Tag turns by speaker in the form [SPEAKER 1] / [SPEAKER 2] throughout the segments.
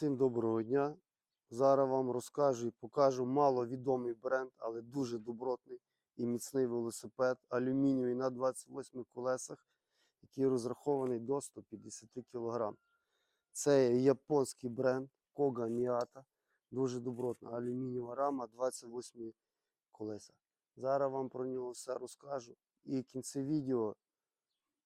[SPEAKER 1] Всім доброго дня. Зараз вам розкажу і покажу маловідомий бренд, але дуже добротний і міцний велосипед алюмінієвий на 28 колесах, який розрахований до 150 кг. Це японський бренд Koga Miata. Дуже добротна алюмінієва рама 28 колеса. Зараз вам про нього все розкажу і в кінці відео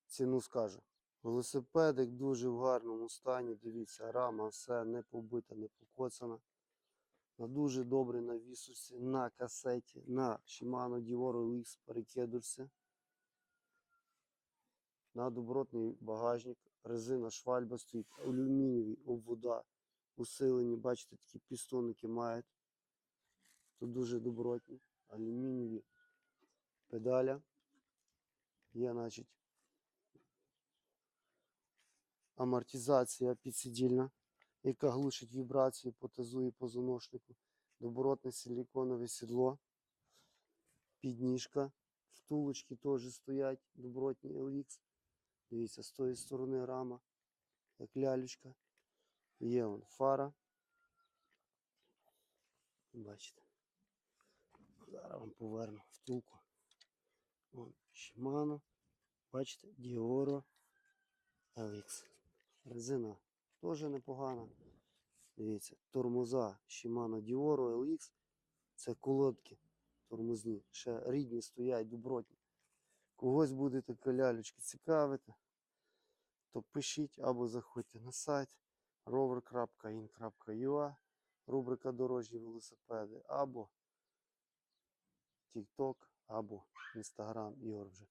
[SPEAKER 1] ціну скажу. Велосипедик дуже в гарному стані. Дивіться, рама все не побита, не покоцана. На дуже добрій навісусі, на касеті, на Shimano Dioro LX перекидурці. На добротний багажник, резина швальба стоїть, алюмінієві обвода усилені. Бачите, такі пістоники мають. Тут дуже добротні, алюмінієві педаля. Є, значить, амортизація підсидільна, яка глушить вібрації по тазу і позвоночнику. Добротне силіконове сідло, підніжка. Втулочки теж стоять, добротні LX. Дивіться, з тої сторони рама, як лялючка. Є вон фара. Бачите. Зараз вам поверну втулку. Вон Shimano. Бачите, Dioro LX. Резина теж непогана. Дивіться, тормоза Shimano Dioro LX. Це колодки тормозні. Ще рідні стоять, добротні. Когось буде така лялечка цікавити, то пишіть або заходьте на сайт rover.in.ua рубрика дорожні велосипеди, або TikTok, або Instagram Ігор вже